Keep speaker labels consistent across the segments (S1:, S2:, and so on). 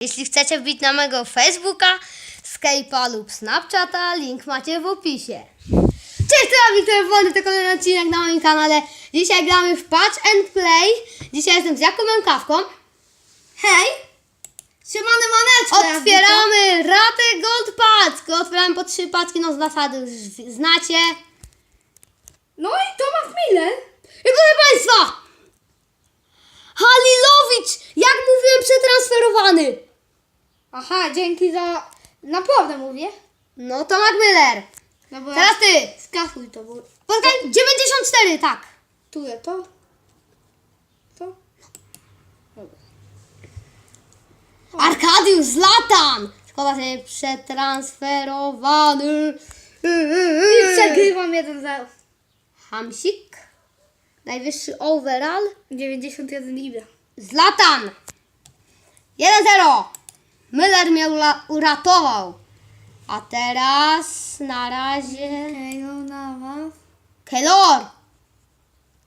S1: Jeśli chcecie wbić na mojego Facebooka, Skype'a lub Snapchata, link macie w opisie. Cześć, to ja Wolny, to kolejny odcinek na moim kanale. Dzisiaj gramy w Patch and Play. Dzisiaj jestem z Jakubem Kawką.
S2: Hej! Siemane maneczko!
S1: Otwieramy ratę Gold Patch. Otwieramy po trzy paczki, no z zasady już znacie.
S2: No i Tomasz Miller.
S1: I proszę Państwa,
S2: Aha, dzięki za... Naprawdę mówię.
S1: No to Macmiller.
S2: Dobra.
S1: Teraz ty.
S2: Skasuj to, bo...
S1: Poczekaj, 94, tak.
S2: Tu je to. To.
S1: Arkadiusz Zlatan. Szkoda, że nie przetransferowany.
S2: I przegrywam 1-0.
S1: Hamsik. Najwyższy overall.
S2: 91 libra.
S1: Zlatan. 1-0. Müller mnie uratował. A teraz na razie
S2: no na was.
S1: Kelor.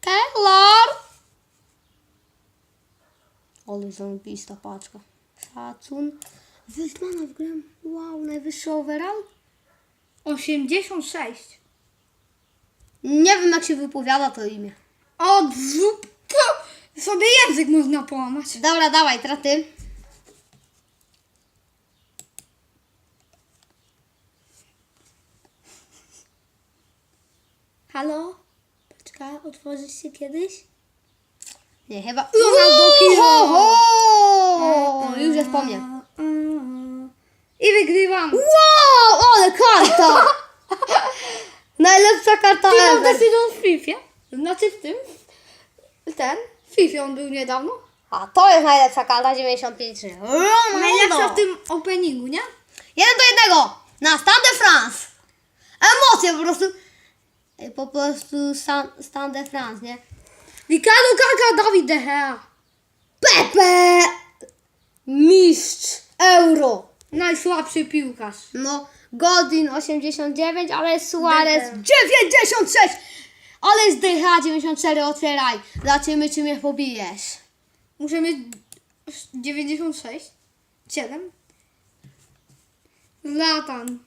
S1: Kelor. Ale zambista paczka. Szacun. Wildmana wgram. Wow, najwyższy overall?
S2: 86.
S1: Nie wiem jak się wypowiada to imię.
S2: Od zupko! Sobie język można połamać.
S1: Dobra, dawaj, teraz ty.
S2: Halo? Poczekaj, otworzysz się kiedyś?
S1: Nie, chyba...
S2: Ronaldo Hero.
S1: ho! Już jest po mnie.
S2: I wygrywam.
S1: Wow, ale karta! Najlepsza karta
S2: Ty mam
S1: ever.
S2: decyzją w FIFA. Znaczy w tym. Ten. W FIFA on był niedawno.
S1: A to jest najlepsza karta 95.
S2: Najlepsza w tym openingu, nie?
S1: Jeden do jednego na Stade de France. Emocje po prostu. Po prostu Stan- Stade de France, nie?
S2: Ricardo Kaka, Dawid De Gea.
S1: Pepe! Mistrz euro.
S2: Najsłabszy piłkarz.
S1: No, Godin 89, ale Suarez
S2: Beckham.
S1: 96. Ale jest DH 94, otwieraj. Zobaczymy, czy mnie pobijesz.
S2: Muszę mieć 96. 7. Zlatan.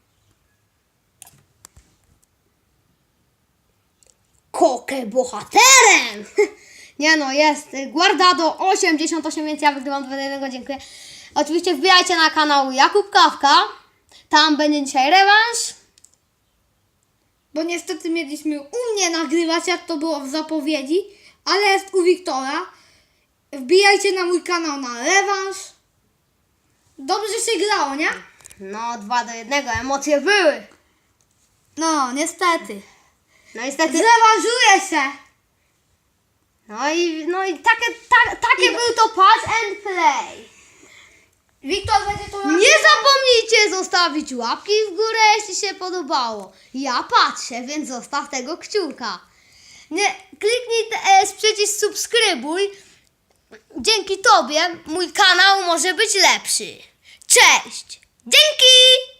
S1: Bohaterem! Nie no, jest Guardado 88, więc ja wygrywam 2 do 1, dziękuję. Oczywiście wbijajcie na kanał Jakub Kawka. Tam będzie dzisiaj rewanż.
S2: Bo niestety mieliśmy u mnie nagrywać, jak to było w zapowiedzi, ale jest u Wiktora. Wbijajcie na mój kanał na rewanż. Dobrze się grało, nie?
S1: No, 2 do 1, emocje były.
S2: No, niestety.
S1: No niestety.
S2: Zrewanżuję się.
S1: No i, no i takie, ta, takie był to patch and play.
S2: Wiktor będzie to
S1: Nie zapomnijcie zostawić łapki w górę, jeśli się podobało. Ja patrzę, więc zostaw tego kciuka. Nie, kliknij te- e, przycisk subskrybuj. Dzięki tobie mój kanał może być lepszy. Cześć! Dzięki!